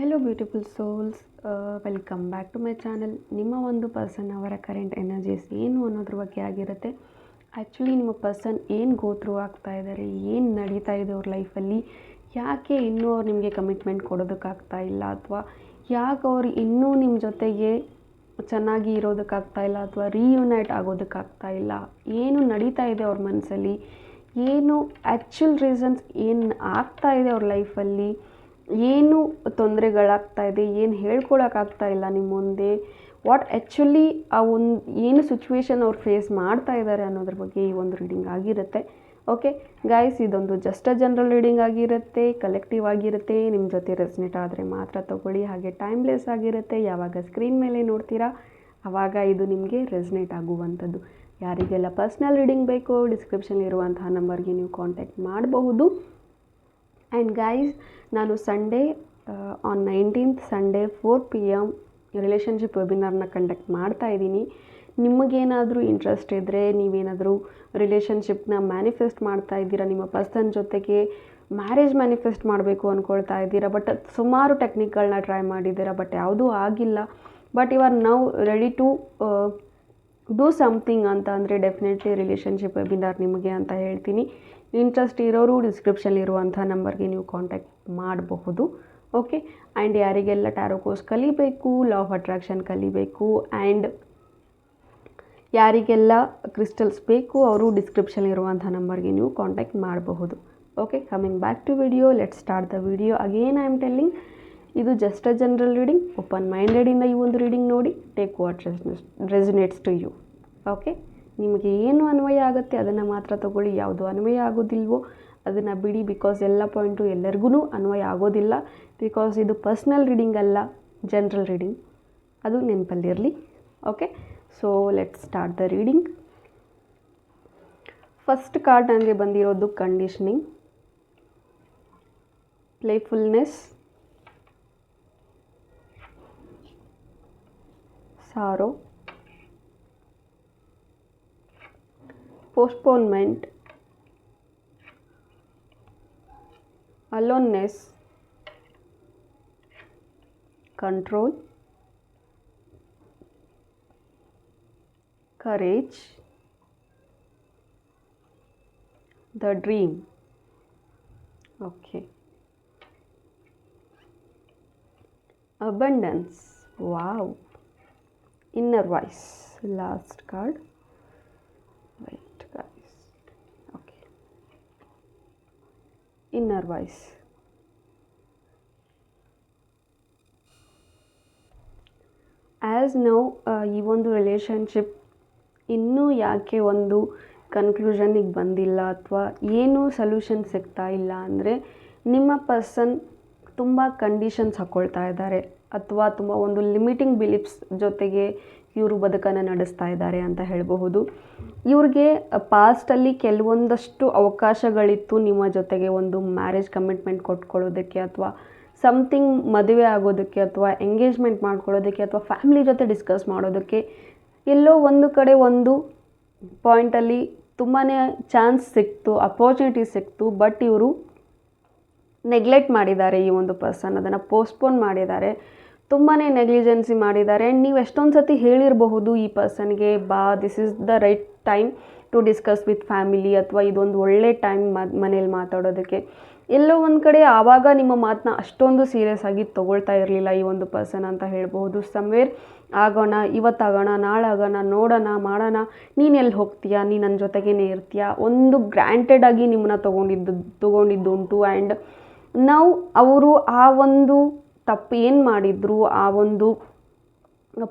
Hello beautiful souls welcome back to my channel ನಿಮ್ಮ ಒಂದು person ಅವರ ಕರೆಂಟ್ ಎನರ್ಜೀಸ್ ಏನು ಅನ್ನೋದ್ರ ಬಗ್ಗೆ ಆಗಿರುತ್ತೆ? ಆ್ಯಕ್ಚುಲಿ ನಿಮ್ಮ ಪರ್ಸನ್ ಏನು ಗೋತ್ರೂ ಆಗ್ತಾ ಇದ್ದಾರೆ ಏನು ನಡೀತಾ ಇದೆ ಅವ್ರ ಲೈಫಲ್ಲಿ ಯಾಕೆ ಇನ್ನೂ ಅವ್ರು ನಿಮಗೆ ಕಮಿಟ್ಮೆಂಟ್ ಕೊಡೋದಕ್ಕಾಗ್ತಾ ಇಲ್ಲ? ಅಥವಾ ಯಾಕೆ ಅವ್ರು ಇನ್ನೂ ನಿಮ್ಮ ಜೊತೆಗೆ ಚೆನ್ನಾಗಿ ಇರೋದಕ್ಕಾಗ್ತಾ ಇಲ್ಲ? ಅಥವಾ ರೀಯುನೈಟ್ ಆಗೋದಕ್ಕಾಗ್ತಾ ಇಲ್ಲ? ಏನು ನಡೀತಾ ಇದೆ ಅವ್ರ ಮನಸ್ಸಲ್ಲಿ ಏನು ಆ್ಯಕ್ಚುಲ್ ರೀಸನ್ಸ್ ಏನು ಆಗ್ತಾ ಇದೆ ಅವ್ರ ಲೈಫಲ್ಲಿ ಏನು ತೊಂದರೆಗಳಾಗ್ತಾ ಇದೆ, ಏನು ಹೇಳ್ಕೊಳಕ್ಕಾಗ್ತಾ ಇಲ್ಲ ನಿಮ್ಮ ಮುಂದೆ ವಾಟ್ ಆ್ಯಕ್ಚುಲಿ ಆ ಒಂದು, ಏನು ಸಿಚುವೇಶನ್ ಅವ್ರು ಫೇಸ್ ಮಾಡ್ತಾ ಇದ್ದಾರೆ ಅನ್ನೋದ್ರ ಬಗ್ಗೆ ಈ ಒಂದು ರೀಡಿಂಗ್ ಆಗಿರುತ್ತೆ. ಓಕೆ ಗೈಸ್ ಇದೊಂದು ಜಸ್ಟ್ ಜನರಲ್ ರೀಡಿಂಗ್ ಆಗಿರುತ್ತೆ ಕಲೆಕ್ಟಿವ್ ಆಗಿರುತ್ತೆ ನಿಮ್ಮ ಜೊತೆ ರೆಸ್ನೆಟ್ ಆದರೆ ಮಾತ್ರ ತಗೊಳ್ಳಿ, ಹಾಗೆ ಟೈಮ್ಲೆಸ್ ಆಗಿರುತ್ತೆ, ಯಾವಾಗ ಸ್ಕ್ರೀನ್ ಮೇಲೆ ನೋಡ್ತೀರಾ ಆವಾಗ ಇದು ನಿಮಗೆ ರೆಸ್ನೆಟ್ ಆಗುವಂಥದ್ದು. ಯಾರಿಗೆಲ್ಲ ಪರ್ಸ್ನಲ್ ರೀಡಿಂಗ್ ಬೇಕೋ ಡಿಸ್ಕ್ರಿಪ್ಷನ್ ಇರುವಂತಹ ನಂಬರ್ಗೆ ನೀವು ಕಾಂಟ್ಯಾಕ್ಟ್ ಮಾಡಬಹುದು. ಆ್ಯಂಡ್ ಗೈಸ್ ನಾನು Sunday on nineteenth Sunday four P M relationship ವೆಬಿನಾರ್ನ conduct ಮಾಡ್ತಾ ಇದ್ದೀನಿ. ನಿಮಗೇನಾದರೂ ಇಂಟ್ರೆಸ್ಟ್ ಇದ್ದರೆ ನೀವೇನಾದರೂ ರಿಲೇಷನ್ಶಿಪ್ನ ಮ್ಯಾನಿಫೆಸ್ಟ್ ಮಾಡ್ತಾ ಇದ್ದೀರಾ, ನಿಮ್ಮ ಪರ್ಸನ್ ಜೊತೆಗೆ ಮ್ಯಾರೇಜ್ ಮ್ಯಾನಿಫೆಸ್ಟ್ ಮಾಡಬೇಕು ಅಂದ್ಕೊಳ್ತಾ ಇದ್ದೀರಾ ಬಟ್ ಸುಮಾರು ಟೆಕ್ನಿಕ್ಗಳನ್ನ ಟ್ರೈ ಮಾಡಿದ್ದೀರಾ ಬಟ್ ಯಾವುದೂ ಆಗಿಲ್ಲ. But you are now ready to do something ಅಂತ ಅಂದರೆ ಡೆಫಿನೆಟ್ಲಿ ರಿಲೇಷನ್ಶಿಪ್ ವೆಬಿನಾರ್ ನಿಮಗೆ ಅಂತ ಹೇಳ್ತೀನಿ. ಇಂಟ್ರೆಸ್ಟ್ ಇರೋರು ಡಿಸ್ಕ್ರಿಪ್ಷನ್ ಇರುವಂಥ ನಂಬರ್ಗೆ ನೀವು ಕಾಂಟ್ಯಾಕ್ಟ್ ಮಾಡಬಹುದು ಓಕೆ ಆ್ಯಂಡ್ ಯಾರಿಗೆಲ್ಲ ಟ್ಯಾರೋ ಕೋರ್ಸ್ ಕಲಿಬೇಕು ಲಾ ಆಫ್ ಅಟ್ರಾಕ್ಷನ್ ಕಲಿಬೇಕು ಆ್ಯಂಡ್ ಯಾರಿಗೆಲ್ಲ ಕ್ರಿಸ್ಟಲ್ಸ್ ಬೇಕು, ಅವರು ಡಿಸ್ಕ್ರಿಪ್ಷನ್ ಇರುವಂಥ ನಂಬರ್ಗೆ ನೀವು ಕಾಂಟ್ಯಾಕ್ಟ್ ಮಾಡಬಹುದು okay coming back to video let start the video again I am telling ಇದು just a general reading open ಮೈಂಡೆಡಿಂದ ಈ ಒಂದು ರೀಡಿಂಗ್ ನೋಡಿ take what resonates to you okay ನಿಮಗೆ ಏನು ಅನ್ವಯ ಆಗುತ್ತೆ ಅದನ್ನು ಮಾತ್ರ ತಗೊಳ್ಳಿ. ಯಾವುದು ಅನ್ವಯ ಆಗೋದಿಲ್ವೋ ಅದನ್ನು ಬಿಡಿ. ಬಿಕಾಸ್ ಎಲ್ಲ ಪಾಯಿಂಟು ಎಲ್ಲರಿಗೂ ಅನ್ವಯ ಆಗೋದಿಲ್ಲ. ಬಿಕಾಸ್ ಇದು ಪರ್ಸ್ನಲ್ ರೀಡಿಂಗ್ ಅಲ್ಲ ಜನ್ರಲ್ ರೀಡಿಂಗ್ ಅದು ನೆನಪಲ್ಲಿರಲಿ okay so let start the reading first card ನನಗೆ ಬಂದಿರೋದು conditioning playfulness sorrow postponement, aloneness, control, courage, the dream. Okay. Abundance. Wow. Inner voice. Last card. Inner voice as ನಾವು ಈ ಒಂದು relationship ಇನ್ನೂ ಯಾಕೆ ಒಂದು ಕನ್ಕ್ಲೂಷನಿಗೆ ಬಂದಿಲ್ಲ ಅಥವಾ ಏನೂ ಸೊಲ್ಯೂಷನ್ ಸಿಗ್ತಾ ಇಲ್ಲ ಅಂದರೆ ನಿಮ್ಮ ಪರ್ಸನ್ ತುಂಬ ಕಂಡೀಷನ್ಸ್ ಹಾಕ್ಕೊಳ್ತಾ ಇದ್ದಾರೆ ಅಥವಾ ತುಂಬ ಒಂದು ಲಿಮಿಟಿಂಗ್ ಬಿಲೀಫ್ಸ್ ಜೊತೆಗೆ ಇವರು ಬದುಕನ್ನು ನಡೆಸ್ತಾ ಇದ್ದಾರೆ ಅಂತ ಹೇಳಬಹುದು. ಇವ್ರಿಗೆ ಪಾಸ್ಟಲ್ಲಿ ಕೆಲವೊಂದಷ್ಟು ಅವಕಾಶಗಳಿತ್ತು ನಿಮ್ಮ ಜೊತೆಗೆ ಒಂದು ಮ್ಯಾರೇಜ್ ಕಮಿಟ್ಮೆಂಟ್ ಕೊಟ್ಕೊಳ್ಳೋದಕ್ಕೆ ಅಥವಾ ಸಮಥಿಂಗ್ ಮದುವೆ ಆಗೋದಕ್ಕೆ ಅಥವಾ ಎಂಗೇಜ್ಮೆಂಟ್ ಮಾಡ್ಕೊಳ್ಳೋದಕ್ಕೆ ಅಥವಾ ಫ್ಯಾಮಿಲಿ ಜೊತೆ ಡಿಸ್ಕಸ್ ಮಾಡೋದಕ್ಕೆ ಎಲ್ಲೋ ಒಂದು ಕಡೆ ಒಂದು ಪಾಯಿಂಟಲ್ಲಿ ತುಂಬಾ ಚಾನ್ಸ್ ಸಿಕ್ತು ಅಪರ್ಚುನಿಟಿ ಸಿಕ್ತು ಬಟ್ ಇವರು ನೆಗ್ಲೆಕ್ಟ್ ಮಾಡಿದ್ದಾರೆ ಈ ಒಂದು ಪರ್ಸನ್ ಅದನ್ನು ಪೋಸ್ಟ್ಪೋನ್ ಮಾಡಿದ್ದಾರೆ. ತುಂಬಾ ನೆಗ್ಲಿಜೆನ್ಸಿ ಮಾಡಿದ್ದಾರೆ. ಆ್ಯಂಡ್ ನೀವು ಎಷ್ಟೊಂದು ಸತಿ ಹೇಳಿರಬಹುದು ಈ ಪರ್ಸನ್ಗೆ ಬಾ this is the right time to discuss with family ಅಥವಾ ಇದೊಂದು ಒಳ್ಳೆ ಟೈಮ್ ಮನೇಲಿ ಮಾತಾಡೋದಕ್ಕೆ. ಎಲ್ಲೋ ಒಂದು ಕಡೆ ಆವಾಗ ನಿಮ್ಮ ಮಾತನ್ನ ಅಷ್ಟೊಂದು ಸೀರಿಯಸ್ ಆಗಿ ತೊಗೊಳ್ತಾ ಇರಲಿಲ್ಲ ಈ ಒಂದು ಪರ್ಸನ್ ಅಂತ ಹೇಳ್ಬೋದು ಸಮ್ವೇರ್ ಆಗೋಣ, ಇವತ್ತಾಗೋಣ, ನಾಳಾಗೋಣ, ನೋಡೋಣ, ಮಾಡೋಣ. ನೀನು ಎಲ್ಲಿ ಹೋಗ್ತೀಯಾ? ನೀನು ನನ್ನ ಜೊತೆಗೇನೆ ಇರ್ತೀಯಾ? ಒಂದು ಗ್ರ್ಯಾಂಟೆಡ್ ಆಗಿ ನಿಮ್ಮನ್ನ ತೊಗೊಂಡಿದ್ದು, ತೊಗೊಂಡಿದ್ದುಂಟು. ಆ್ಯಂಡ್ ನಾವು ಅವರು ಆ ಒಂದು ತಪ್ಪು ಏನು ಮಾಡಿದ್ರು, ಆ ಒಂದು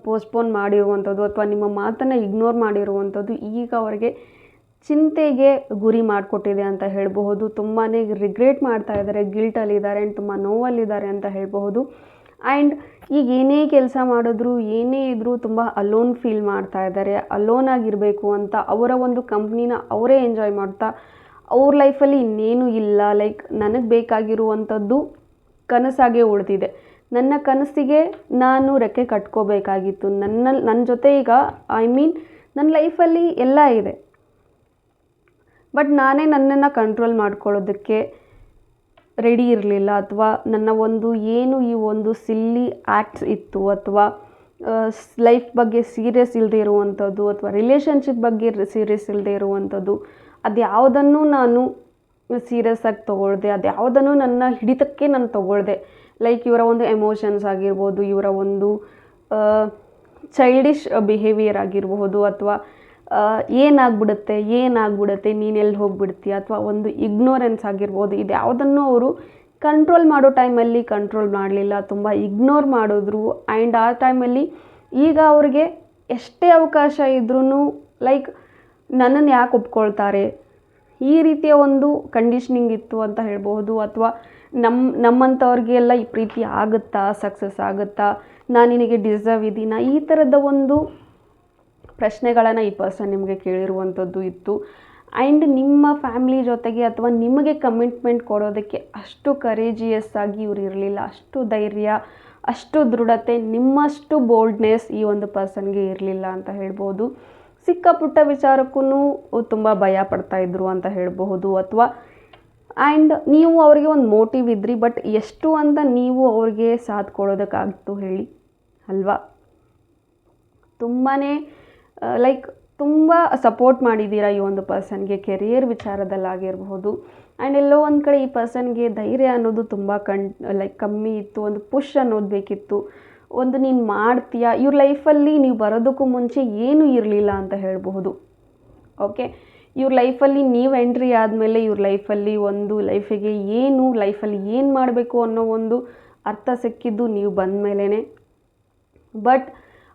ಪೋಸ್ಟ್ಪೋನ್ ಮಾಡಿರುವಂಥದ್ದು ಅಥವಾ ನಿಮ್ಮ ಮಾತನ್ನು ಇಗ್ನೋರ್ ಮಾಡಿರುವಂಥದ್ದು ಈಗ ಅವರಿಗೆ ಚಿಂತೆಗೆ ಗುರಿ ಮಾಡಿಕೊಟ್ಟಿದೆ ಅಂತ ಹೇಳಬಹುದು. ತುಂಬಾ ರಿಗ್ರೆಟ್ ಮಾಡ್ತಾ ಇದ್ದಾರೆ ಗಿಲ್ಟಲ್ಲಿದ್ದಾರೆ ಆ್ಯಂಡ್ ತುಂಬ ನೋವಲ್ಲಿದ್ದಾರೆ ಅಂತ ಹೇಳಬಹುದು. ಆ್ಯಂಡ್ ಈಗ ಏನೇ ಕೆಲಸ ಮಾಡಿದ್ರು, ಏನೇ ಇದ್ದರೂ ತುಂಬ ಅಲೋನ್ ಫೀಲ್ ಮಾಡ್ತಾ ಇದ್ದಾರೆ. ಅಲೋನ್ ಆಗಿರಬೇಕು ಅಂತ ಅವರ ಒಂದು ಕಂಪ್ನಿನ ಅವರೇ ಎಂಜಾಯ್ ಮಾಡ್ತಾ ಅವ್ರ ಲೈಫಲ್ಲಿ ಇನ್ನೇನು ಇಲ್ಲ. ಲೈಕ್ ನನಗೆ ಬೇಕಾಗಿರುವಂಥದ್ದು ಕನಸಾಗೆ ಉಳಿದಿದೆ. ನನ್ನ ಕನಸಿಗೆ ನಾನು ರೆಕ್ಕೆ ಕಟ್ಕೋಬೇಕಾಗಿತ್ತು. ನನ್ನ ನನ್ನ ಜೊತೆ ಈಗ ಐ ಮೀನ್ ನನ್ನ ಲೈಫಲ್ಲಿ ಎಲ್ಲ ಇದೆ. ಬಟ್ ನಾನೇ ನನ್ನನ್ನು ಕಂಟ್ರೋಲ್ ಮಾಡ್ಕೊಳ್ಳೋದಕ್ಕೆ ರೆಡಿ ಇರಲಿಲ್ಲ ಅಥವಾ ನನ್ನ ಒಂದು ಏನು ಈ ಒಂದು ಸಿಲ್ಲಿ ಆ್ಯಕ್ಟ್ಸ್ ಇತ್ತು ಅಥವಾ ಲೈಫ್ ಬಗ್ಗೆ ಸೀರಿಯಸ್ ಇಲ್ಲದೆ ಇರುವಂಥದ್ದು ಅಥವಾ ರಿಲೇಷನ್ಶಿಪ್ ಬಗ್ಗೆ ಸೀರಿಯಸ್ ಇಲ್ಲದೆ ಇರುವಂಥದ್ದು ಅದು ಯಾವುದನ್ನು ನಾನು ಸೀರಿಯಸ್ ಆಗಿ ತೊಗೊಳ್ದೆ ಅದು ಯಾವುದನ್ನು ನನ್ನ ಹಿಡಿತಕ್ಕೆ ನಾನು ತೊಗೊಳ್ದೆ. ಲೈಕ್ ಇವರ ಒಂದು ಎಮೋಷನ್ಸ್ ಆಗಿರ್ಬೋದು, ಇವರ ಒಂದು ಚೈಲ್ಡಿಶ್ ಬಿಹೇವಿಯರ್ ಆಗಿರಬಹುದು ಅಥವಾ ಏನಾಗ್ಬಿಡುತ್ತೆ ಏನಾಗ್ಬಿಡುತ್ತೆ, ನೀನೆಲ್ಲಿ ಹೋಗ್ಬಿಡ್ತೀಯ ಅಥವಾ ಒಂದು ಇಗ್ನೋರೆನ್ಸ್ ಆಗಿರ್ಬೋದು ಇದು ಯಾವುದನ್ನು ಅವರು ಕಂಟ್ರೋಲ್ ಮಾಡೋ ಟೈಮಲ್ಲಿ ಕಂಟ್ರೋಲ್ ಮಾಡಲಿಲ್ಲ, ತುಂಬ ಇಗ್ನೋರ್ ಮಾಡಿದ್ರು. ಆ್ಯಂಡ್ ಆ ಟೈಮಲ್ಲಿ ಈಗ ಅವ್ರಿಗೆ ಎಷ್ಟೇ ಅವಕಾಶ ಇದ್ರೂ ಲೈಕ್ ನನ್ನನ್ನು ಯಾಕೆ ಒಪ್ಕೊಳ್ತಾರೆ? ಈ ರೀತಿಯ ಒಂದು ಕಂಡೀಷ್ನಿಂಗ್ ಇತ್ತು ಅಂತ ಹೇಳ್ಬೋದು ಅಥವಾ ನಮ್ಮ ನಮ್ಮಂಥವ್ರಿಗೆಲ್ಲ ಈ ಪ್ರೀತಿ ಆಗುತ್ತಾ ಸಕ್ಸಸ್ ಆಗುತ್ತಾ ನಾನು ನಿನಗೆ ಡಿಸರ್ವ್ ಇದ್ದೀನಾ? ಈ ಥರದ ಒಂದು ಪ್ರಶ್ನೆಗಳನ್ನು ಈ ಪರ್ಸನ್ ನಿಮಗೆ ಕೇಳಿರುವಂಥದ್ದು ಇತ್ತು. ಆ್ಯಂಡ್ ನಿಮ್ಮ ಫ್ಯಾಮಿಲಿ ಜೊತೆಗೆ ಅಥವಾ ನಿಮಗೆ ಕಮಿಟ್ಮೆಂಟ್ ಕೊಡೋದಕ್ಕೆ ಅಷ್ಟು ಕರೇಜಿಯಸ್ ಆಗಿ ಇವ್ರು ಇರಲಿಲ್ಲ. ಅಷ್ಟು ಧೈರ್ಯ, ಅಷ್ಟು ದೃಢತೆ, ನಿಮ್ಮಷ್ಟು ಬೋಲ್ಡ್ನೆಸ್ ಈ ಒಂದು ಪರ್ಸನ್ಗೆ ಇರಲಿಲ್ಲ ಅಂತ ಹೇಳ್ಬೋದು. ಸಿಕ್ಕ ಪುಟ್ಟ ವಿಚಾರಕ್ಕೂ ತುಂಬ ಭಯ ಪಡ್ತಾಯಿದ್ರು ಅಂತ ಹೇಳಬಹುದು. ಅಥವಾ ಆ್ಯಂಡ್ ನೀವು ಅವರಿಗೆ ಒಂದು ಮೋಟಿವ್ ಇದ್ರಿ ಬಟ್ ಎಷ್ಟು ಅಂತ ನೀವು ಅವ್ರಿಗೆ ಸಾಥ್ ಕೊಡೋದಕ್ಕಾಗ್ತು ಹೇಳಿ, ಅಲ್ವಾ? ತುಂಬಾ ಲೈಕ್ ತುಂಬ ಸಪೋರ್ಟ್ ಮಾಡಿದ್ದೀರಾ ಈ ಒಂದು ಪರ್ಸನ್ಗೆ ಕೆರಿಯರ್ ವಿಚಾರದಲ್ಲಾಗಿರಬಹುದು ಆ್ಯಂಡ್ ಎಲ್ಲೋ ಒಂದು ಕಡೆ ಈ ಪರ್ಸನ್ಗೆ ಧೈರ್ಯ ಅನ್ನೋದು ತುಂಬ ಕಣ್ ಲೈಕ್ ಕಮ್ಮಿ ಇತ್ತು, ಒಂದು ಪುಷ್ ಅನ್ನೋದು ಬೇಕಿತ್ತು. ಒಂದು ನೀನು ಮಾಡ್ತೀಯ, ಇವ್ರ ಲೈಫಲ್ಲಿ ನೀವು ಬರೋದಕ್ಕೂ ಮುಂಚೆ ಏನೂ ಇರಲಿಲ್ಲ ಅಂತ ಹೇಳಬಹುದು. ಓಕೆ ಇವ್ರ ಲೈಫಲ್ಲಿ ನೀವು ಎಂಟ್ರಿ ಆದಮೇಲೆ ಇವ್ರ ಲೈಫಲ್ಲಿ ಒಂದು ಲೈಫಿಗೆ ಏನು ಲೈಫಲ್ಲಿ ಏನು ಮಾಡಬೇಕು ಅನ್ನೋ ಒಂದು ಅರ್ಥ ಸಿಕ್ಕಿದ್ದು ನೀವು ಬಂದ ಮೇಲೇ ಬಟ್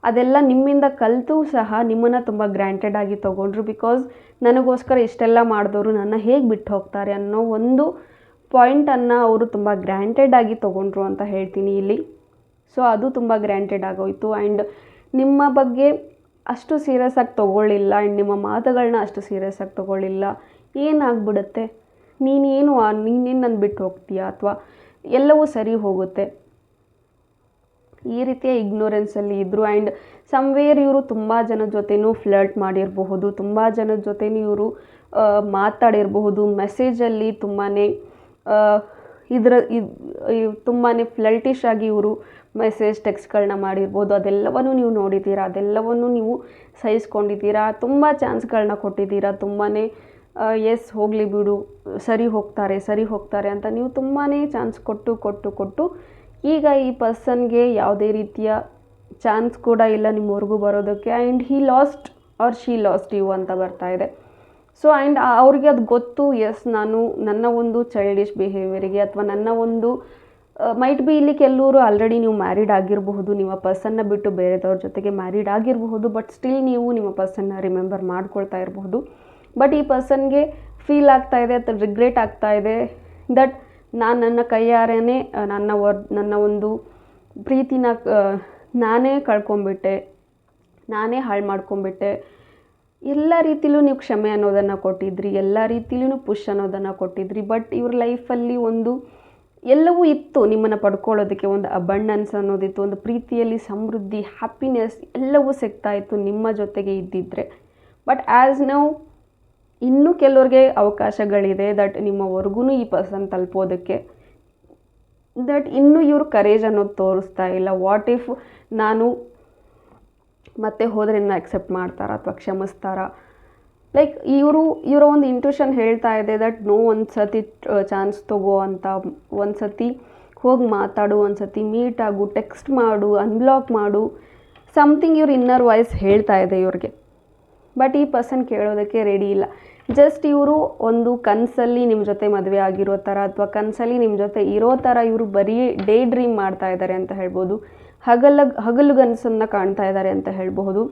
ಅದೆಲ್ಲ ನಿಮ್ಮಿಂದ ಕಲಿತು ಸಹ ನಿಮ್ಮನ್ನು ತುಂಬ ಗ್ರ್ಯಾಂಟೆಡ್ ಆಗಿ ತೊಗೊಂಡ್ರು ಬಿಕಾಸ್ ನನಗೋಸ್ಕರ ಇಷ್ಟೆಲ್ಲ ಮಾಡಿದವರು ನನ್ನ ಹೇಗೆ ಬಿಟ್ಟು ಹೋಗ್ತಾರೆ ಅನ್ನೋ ಒಂದು ಪಾಯಿಂಟನ್ನು ಅವರು ತುಂಬ ಗ್ರ್ಯಾಂಟೆಡ್ ಆಗಿ ತೊಗೊಂಡ್ರು ಅಂತ ಹೇಳ್ತೀನಿ ಇಲ್ಲಿ. ಸೊ ಅದು ತುಂಬ ಗ್ರ್ಯಾಂಟೆಡ್ ಆಗೋಯಿತು. ಆ್ಯಂಡ್ ನಿಮ್ಮ ಬಗ್ಗೆ ಅಷ್ಟು ಸೀರಿಯಸ್ ಆಗಿ ತೊಗೊಳ್ಳಿಲ್ಲ. ಆ್ಯಂಡ್ ನಿಮ್ಮ ಮಾತುಗಳನ್ನ ಅಷ್ಟು ಸೀರಿಯಸ್ ಆಗಿ ತೊಗೊಳ್ಳಿಲ್ಲ. ಏನಾಗ್ಬಿಡುತ್ತೆ? ನೀನೇನು ನೀನೇನು ನಾನು ಬಿಟ್ಟು ಹೋಗ್ತೀಯಾ ಅಥವಾ ಎಲ್ಲವೂ ಸರಿ ಹೋಗುತ್ತೆ. ಈ ರೀತಿಯ ಇಗ್ನೋರೆನ್ಸಲ್ಲಿ ಇದ್ದರು ಆ್ಯಂಡ್ ಸಮ್ವೇರ್ ಇವರು ತುಂಬ ಜನದ ಜೊತೆನೂ ಫ್ಲರ್ಟ್ ಮಾಡಿರಬಹುದು. ತುಂಬ ಜನದ ಜೊತೆನೂ ಇವರು ಮಾತಾಡಿರಬಹುದು. ಮೆಸೇಜಲ್ಲಿ ತುಂಬಾ ಇದರ ಇದು ತುಂಬಾ ಫ್ಲಲ್ಟಿಶ್ ಆಗಿ ಇವರು ಮೆಸೇಜ್ ಟೆಕ್ಸ್ಟ್ಗಳನ್ನ ಮಾಡಿರ್ಬೋದು. ಅದೆಲ್ಲವನ್ನು ನೀವು ನೋಡಿದ್ದೀರಾ? ಅದೆಲ್ಲವನ್ನು ನೀವು ಸಹಿಸ್ಕೊಂಡಿದ್ದೀರಾ? ತುಂಬ ಚಾನ್ಸ್ಗಳನ್ನ ಕೊಟ್ಟಿದ್ದೀರಾ? ತುಂಬಾ ಎಸ್ ಹೋಗಲಿ ಬಿಡು, ಸರಿ ಹೋಗ್ತಾರೆ ಸರಿ ಹೋಗ್ತಾರೆ ಅಂತ ನೀವು ತುಂಬಾ ಚಾನ್ಸ್ ಕೊಟ್ಟು ಕೊಟ್ಟು ಕೊಟ್ಟು ಈಗ ಈ ಪರ್ಸನ್ಗೆ ಯಾವುದೇ ರೀತಿಯ ಚಾನ್ಸ್ ಕೂಡ ಇಲ್ಲ ನಿಮ್ಮವರೆಗೂ ಬರೋದಕ್ಕೆ. And he lost or she lost you ಅಂತ ಬರ್ತಾ ಇದೆ. ಸೊ ಆ್ಯಂಡ್ ಅವ್ರಿಗೆ ಅದು ಗೊತ್ತು ಎಸ್ ನಾನು ನನ್ನ ಒಂದು ಚೈಲ್ಡಿಶ್ ಬಿಹೇವಿಯರಿಗೆ ಅಥವಾ ನನ್ನ ಒಂದು ಮೈಟ್ ಬಿ ಇಲ್ಲಿ ಕೆಲವರು ಆಲ್ರೆಡಿ ನೀವು ಮ್ಯಾರಿಡ್ ಆಗಿರಬಹುದು, ನಿಮ್ಮ ಪರ್ಸನ್ನ ಬಿಟ್ಟು ಬೇರೆದವ್ರ ಜೊತೆಗೆ ಮ್ಯಾರಿಡ್ ಆಗಿರಬಹುದು ಬಟ್ ಸ್ಟಿಲ್ ನೀವು ನಿಮ್ಮ ಪರ್ಸನ್ನ ರಿಮೆಂಬರ್ ಮಾಡ್ಕೊಳ್ತಾ ಇರಬಹುದು. ಬಟ್ ಈ ಪರ್ಸನ್ಗೆ ಫೀಲ್ ಆಗ್ತಾ ಇದೆ, ಅಥವಾ ರಿಗ್ರೆಟ್ ಆಗ್ತಾ ಇದೆ ದಟ್ ನಾನು ನನ್ನ ಕೈಯಾರೇ ನನ್ನ ವರ್, ನನ್ನ ಒಂದು ಪ್ರೀತಿನ ನಾನೇ ಕಳ್ಕೊಂಬಿಟ್ಟೆ ನಾನೇ ಹಾಳು ಮಾಡ್ಕೊಂಬಿಟ್ಟೆ ಎಲ್ಲ ರೀತಿಲೂ ನೀವು ಕ್ಷಮೆ ಅನ್ನೋದನ್ನು ಕೊಟ್ಟಿದ್ರಿ, ಎಲ್ಲ ರೀತಿಲೂ ಪುಷ್ ಅನ್ನೋದನ್ನು ಕೊಟ್ಟಿದ್ರಿ ಬಟ್ ಇವ್ರ ಲೈಫಲ್ಲಿ ಒಂದು ಎಲ್ಲವೂ ಇತ್ತು ನಿಮ್ಮನ್ನು ಪಡ್ಕೊಳ್ಳೋದಕ್ಕೆ, ಒಂದು ಅಬಂಡನ್ಸ್ ಅನ್ನೋದಿತ್ತು, ಒಂದು ಪ್ರೀತಿಯಲ್ಲಿ ಸಮೃದ್ಧಿ ಹ್ಯಾಪಿನೆಸ್ ಎಲ್ಲವೂ ಸಿಗ್ತಾ ಇತ್ತು ನಿಮ್ಮ ಜೊತೆಗೆ ಇದ್ದಿದ್ದರೆ ಬಟ್ ಆ್ಯಸ್ ನೌ ಇನ್ನೂ ಕೆಲವ್ರಿಗೆ ಅವಕಾಶಗಳಿದೆ ದಟ್ ನಿಮ್ಮವರೆಗೂ ಈ ಪರ್ಸನ್ ತಲುಪೋದಕ್ಕೆ ದಟ್ ಇನ್ನೂ ಇವರು ಕರೇಜ್ ಅನ್ನೋದು ತೋರಿಸ್ತಾ ಇಲ್ಲ. ವಾಟ್ ಇಫ್ ನಾನು ಮತ್ತೆ ಹೋದರೆ ಇನ್ನು ಅಕ್ಸೆಪ್ಟ್ ಮಾಡ್ತಾರಾ ಅಥವಾ ಕ್ಷಮಿಸ್ತಾರಾ? ಲೈಕ್ ಇವರು, ಇವರ ಒಂದು ಇಂಟ್ಯೂಷನ್ ಹೇಳ್ತಾ ಇದೆ ದಟ್ ನೋ ಒಂದು ಸತಿ ಚಾನ್ಸ್ ತಗೋ ಅಂತ ಒಂದು ಸತಿ ಹೋಗಿ ಮಾತಾಡು ಒಂದು ಸತಿ ಮೀಟ್ ಆಗು ಟೆಕ್ಸ್ಟ್ ಮಾಡು ಅನ್ಬ್ಲಾಕ್ ಮಾಡು ಸಮಥಿಂಗ್ ಇವ್ರ ಇನ್ನರ್ ವಾಯ್ಸ್ ಹೇಳ್ತಾ ಇದೆ ಇವ್ರಿಗೆ. ಬಟ್ ಈ ಪರ್ಸನ್ ಕೇಳೋದಕ್ಕೆ ರೆಡಿ ಇಲ್ಲ. ಜಸ್ಟ್ ಇವರು ಒಂದು ಕನಸಲ್ಲಿ ನಿಮ್ಮ ಜೊತೆ ಮದುವೆ ಆಗಿರೋ ಥರ ಅಥವಾ ಕನಸಲ್ಲಿ ನಿಮ್ಮ ಜೊತೆ ಇರೋ ಥರ ಇವರು ಬರೀ ಡೇ ಡ್ರೀಮ್ ಮಾಡ್ತಾ ಇದ್ದಾರೆ ಅಂತ ಹೇಳ್ಬೋದು. ಹಗಲ ಹಗಲುಗನಸನ್ನು ಕಾಣ್ತಾ ಇದ್ದಾರೆ ಅಂತ ಹೇಳಬಹುದು.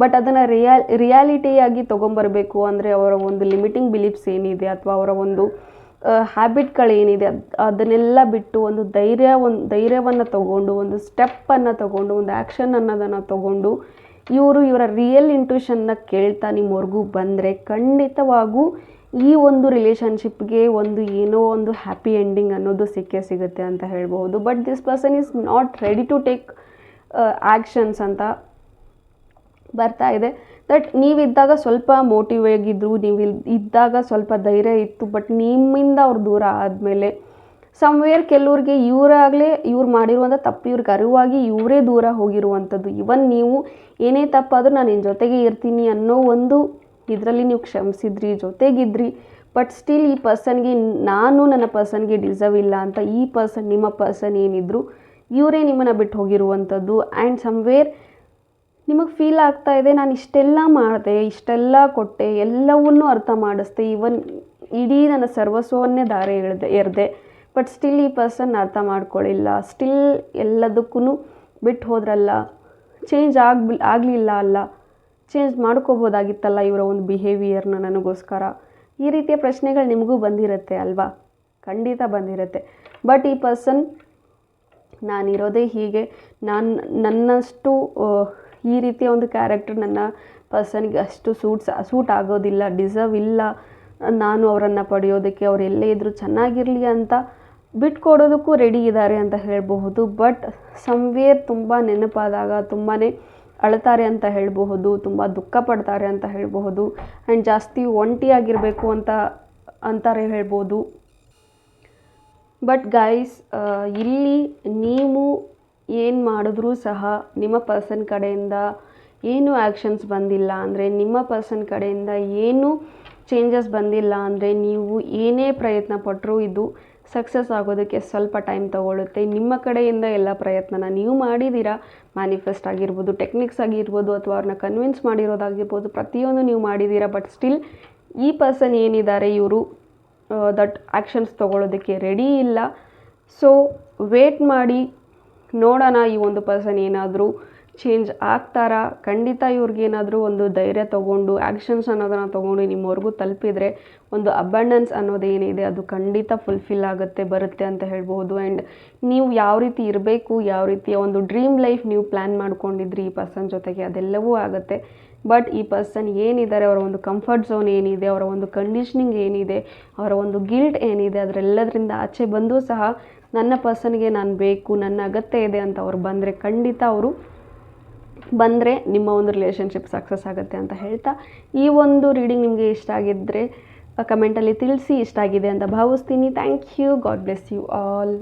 ಬಟ್ ಅದನ್ನು ರಿಯಾ, ರಿಯಾಲಿಟಿಯಾಗಿ ತೊಗೊಂಬರಬೇಕು ಅಂದರೆ ಅವರ ಒಂದು ಲಿಮಿಟಿಂಗ್ ಬಿಲೀಫ್ಸ್ ಏನಿದೆ ಅಥವಾ ಅವರ ಒಂದು ಹ್ಯಾಬಿಟ್ಗಳೇನಿದೆ ಅದು, ಅದನ್ನೆಲ್ಲ ಬಿಟ್ಟು ಒಂದು ಧೈರ್ಯ, ಒಂದು ಧೈರ್ಯವನ್ನು ತಗೊಂಡು, ಒಂದು ಸ್ಟೆಪ್ಪನ್ನು ತಗೊಂಡು, ಒಂದು ಆ್ಯಕ್ಷನ್ ಅನ್ನೋದನ್ನು ತಗೊಂಡು ಇವರು ಇವರ ರಿಯಲ್ ಇಂಟ್ಯೂಷನ್ನ ಕೇಳ್ತಾ ನಿಮ್ಮವರೆಗೂ ಬಂದರೆ ಖಂಡಿತವಾಗೂ ಈ ಒಂದು ರಿಲೇಷನ್ಶಿಪ್ಗೆ ಒಂದು ಏನೋ ಒಂದು ಹ್ಯಾಪಿ ಎಂಡಿಂಗ್ ಅನ್ನೋದು ಸಿಕ್ಕೇ ಸಿಗುತ್ತೆ ಅಂತ ಹೇಳ್ಬೋದು but this person is not ready to take actions ಅಂತ ಬರ್ತಾ ಇದೆ. ದಟ್ ನೀವಿದ್ದಾಗ ಸ್ವಲ್ಪ ಮೋಟಿವ್ ಆಗಿದ್ರು ನೀವು ಇದ್ದಾಗ ಸ್ವಲ್ಪ ಧೈರ್ಯ ಇತ್ತು ಬಟ್ ನಿಮ್ಮಿಂದ ಅವ್ರು ದೂರ ಆದಮೇಲೆ ಸಮ್ವೇರ್ ಕೆಲವ್ರಿಗೆ ಇವರಾಗಲೇ ಇವ್ರು ಮಾಡಿರುವಂಥ ತಪ್ಪು, ಇವ್ರಿಗೆ ಅರಿವಾಗಿ ಇವರೇ ದೂರ ಹೋಗಿರುವಂಥದ್ದು ಇವನ್ ನೀವು ಏನೇ ತಪ್ಪಾದರೂ ನಾನು ನಿನ್ನ ಜೊತೆಗೆ ಇರ್ತೀನಿ ಅನ್ನೋ ಒಂದು ಇದರಲ್ಲಿ ನೀವು ಕ್ಷಮಿಸಿದ್ರಿ, ಜೊತೆಗಿದ್ರಿ ಬಟ್ ಸ್ಟಿಲ್ ಈ ಪರ್ಸನ್ಗೆ ನಾನು ನನ್ನ ಪರ್ಸನ್ಗೆ ಡಿಸರ್ವ್ ಇಲ್ಲ ಅಂತ ಈ ಪರ್ಸನ್ ನಿಮ್ಮ ಪರ್ಸನ್ ಏನಿದ್ರು, ಇವರೇ ನಿಮ್ಮನ್ನು ಬಿಟ್ಟು ಹೋಗಿರುವಂಥದ್ದು. ಆ್ಯಂಡ್ ಸಮ್ವೇರ್ ನಿಮಗೆ ಫೀಲ್ ಆಗ್ತಾ ಇದೆ, ನಾನು ಇಷ್ಟೆಲ್ಲ ಮಾಡಿದೆ, ಇಷ್ಟೆಲ್ಲ ಕೊಟ್ಟೆ, ಎಲ್ಲವನ್ನೂ ಅರ್ಥ ಮಾಡಿಸ್ದೆ ಈವನ್ ಇಡೀ ನನ್ನ ಸರ್ವಸ್ವವನ್ನೇ ದಾರೆ ಹೇಳ್ದೆ ಎರೆದೆ. ಬಟ್ ಸ್ಟಿಲ್ ಈ ಪರ್ಸನ್ ಅರ್ಥ ಮಾಡ್ಕೊಳ್ಳಿಲ್ಲ ಸ್ಟಿಲ್ ಎಲ್ಲದಕ್ಕೂ ಬಿಟ್ಟು ಹೋದ್ರಲ್ಲ ಚೇಂಜ್ ಆಗ್ಬಿ ಆಗಲಿಲ್ಲ ಅಲ್ಲ. ಚೇಂಜ್ ಮಾಡ್ಕೋಬೋದಾಗಿತ್ತಲ್ಲ ಇವರ ಒಂದು ಬಿಹೇವಿಯರ್ನ ನನಗೋಸ್ಕರ? ಈ ರೀತಿಯ ಪ್ರಶ್ನೆಗಳು ನಿಮಗೂ ಬಂದಿರುತ್ತೆ ಅಲ್ವಾ? ಖಂಡಿತ ಬಂದಿರುತ್ತೆ. ಬಟ್ ಈ ಪರ್ಸನ್ ನಾನಿರೋದೇ ಹೀಗೆ. ನಾನು, ನನ್ನಷ್ಟು ಈ ರೀತಿಯ ಒಂದು ಕ್ಯಾರೆಕ್ಟರ್ ನನ್ನ ಪರ್ಸನ್ಗೆ ಅಷ್ಟು ಸೂಟ್ಸ್ ಸೂಟ್ ಆಗೋದಿಲ್ಲ ಡಿಸರ್ವ್ ಇಲ್ಲ. ನಾನು ಅವರನ್ನು ಪಡೆಯೋದಕ್ಕೆ ಅವ್ರು ಎಲ್ಲೇ ಇದ್ದರೂ ಚೆನ್ನಾಗಿರಲಿ ಅಂತ ಬಿಟ್ಕೊಡೋದಕ್ಕೂ ರೆಡಿ ಇದ್ದಾರೆ ಅಂತ ಹೇಳಬಹುದು. ಬಟ್ ಸಮ್ವೇರ್ ತುಂಬ ನೆನಪಾದಾಗ ತುಂಬಾ ಅಳ್ತಾರೆ ಅಂತ ಹೇಳಬಹುದು, ತುಂಬ ದುಃಖ ಪಡ್ತಾರೆ ಅಂತ ಹೇಳಬಹುದು ಆ್ಯಂಡ್ ಜಾಸ್ತಿ ಒಂಟಿಯಾಗಿರಬೇಕು ಅಂತ ಅಂತಾರೆ ಹೇಳ್ಬೋದು. ಬಟ್ ಗೈಸ್ ಇಲ್ಲಿ ನೀವು ಏನು ಮಾಡಿದ್ರೂ ಸಹ ನಿಮ್ಮ ಪರ್ಸನ್ ಕಡೆಯಿಂದ ಏನು ಆ್ಯಕ್ಷನ್ಸ್ ಬಂದಿಲ್ಲ ಅಂದರೆ, ನಿಮ್ಮ ಪರ್ಸನ್ ಕಡೆಯಿಂದ ಏನು ಚೇಂಜಸ್ ಬಂದಿಲ್ಲ ಅಂದರೆ, ನೀವು ಏನೇ ಪ್ರಯತ್ನ ಪಟ್ಟರೂ ಇದು ಸಕ್ಸಸ್ ಆಗೋದಕ್ಕೆ ಸ್ವಲ್ಪ ಟೈಮ್ ತಗೊಳ್ಳುತ್ತೆ ನಿಮ್ಮ ಕಡೆಯಿಂದ ಎಲ್ಲ ಪ್ರಯತ್ನನ ನೀವು ಮಾಡಿದ್ದೀರಾ? ಮ್ಯಾನಿಫೆಸ್ಟ್ ಆಗಿರ್ಬೋದು, ಟೆಕ್ನಿಕ್ಸ್ ಆಗಿರ್ಬೋದು, ಅಥವಾ ಅವ್ರನ್ನ ಕನ್ವಿನ್ಸ್ ಮಾಡಿರೋದಾಗಿರ್ಬೋದು, ಪ್ರತಿಯೊಂದು ನೀವು ಮಾಡಿದ್ದೀರಾ? ಬಟ್ ಸ್ಟಿಲ್ ಈ ಪರ್ಸನ್ ಏನಿದ್ದಾರೆ ಇವರು ದಟ್ ಆ್ಯಕ್ಷನ್ಸ್ ತೊಗೊಳೋದಕ್ಕೆ ರೆಡಿ ಇಲ್ಲ. ಸೊ, ವೇಟ್ ಮಾಡಿ ನೋಡೋಣ ಈ ಒಂದು ಪರ್ಸನ್ ಏನಾದರೂ ಚೇಂಜ್ ಆಗ್ತಾರಾ? ಖಂಡಿತ ಇವ್ರಿಗೇನಾದರೂ ಒಂದು ಧೈರ್ಯ ತೊಗೊಂಡು ಆ್ಯಕ್ಷನ್ಸ್ ಅನ್ನೋದನ್ನು ತೊಗೊಂಡು ನಿಮ್ಮವರೆಗೂ ತಲುಪಿದರೆ ಒಂದು ಅಬಂಡೆನ್ಸ್ ಅನ್ನೋದೇನಿದೆ ಅದು ಖಂಡಿತ ಫುಲ್ಫಿಲ್ ಆಗುತ್ತೆ, ಬರುತ್ತೆ ಅಂತ ಹೇಳ್ಬೋದು ಆ್ಯಂಡ್ ನೀವು ಯಾವ ರೀತಿ ಇರಬೇಕು, ಯಾವ ರೀತಿಯ ಒಂದು ಡ್ರೀಮ್ ಲೈಫ್ ನೀವು ಪ್ಲ್ಯಾನ್ ಮಾಡ್ಕೊಂಡಿದ್ರಿ ಈ ಪರ್ಸನ್ ಜೊತೆಗೆ ಅದೆಲ್ಲವೂ ಆಗುತ್ತೆ. ಬಟ್ ಈ ಪರ್ಸನ್ ಏನಿದ್ದಾರೆ, ಅವರ ಒಂದು ಕಂಫರ್ಟ್ ಝೋನ್ ಏನಿದೆ, ಅವರ ಒಂದು ಕಂಡೀಷ್ನಿಂಗ್ ಏನಿದೆ, ಅವರ ಒಂದು ಗಿಲ್ಟ್ ಏನಿದೆ, ಅದರೆಲ್ಲದರಿಂದ ಆಚೆ ಬಂದು ಸಹ ನನ್ನ ಪರ್ಸನ್ಗೆ ನಾನು ಬೇಕು, ನನ್ನ ಅಗತ್ಯ ಇದೆ ಅಂತ ಅವ್ರು ಬಂದರೆ ಖಂಡಿತ ಅವರು ಬಂದರೆ ನಿಮ್ಮ ಒಂದು ರಿಲೇಷನ್ಶಿಪ್ ಸಕ್ಸಸ್ ಆಗುತ್ತೆ ಅಂತ ಹೇಳ್ತಾ, ಈ ಒಂದು ರೀಡಿಂಗ್ ನಿಮಗೆ ಇಷ್ಟ ಆಗಿದ್ದರೆ ಕಮೆಂಟಲ್ಲಿ ತಿಳಿಸಿ ಇಷ್ಟ ಆಗಿದೆ ಅಂತ ಭಾವಿಸ್ತೀನಿ. Thank you God bless you all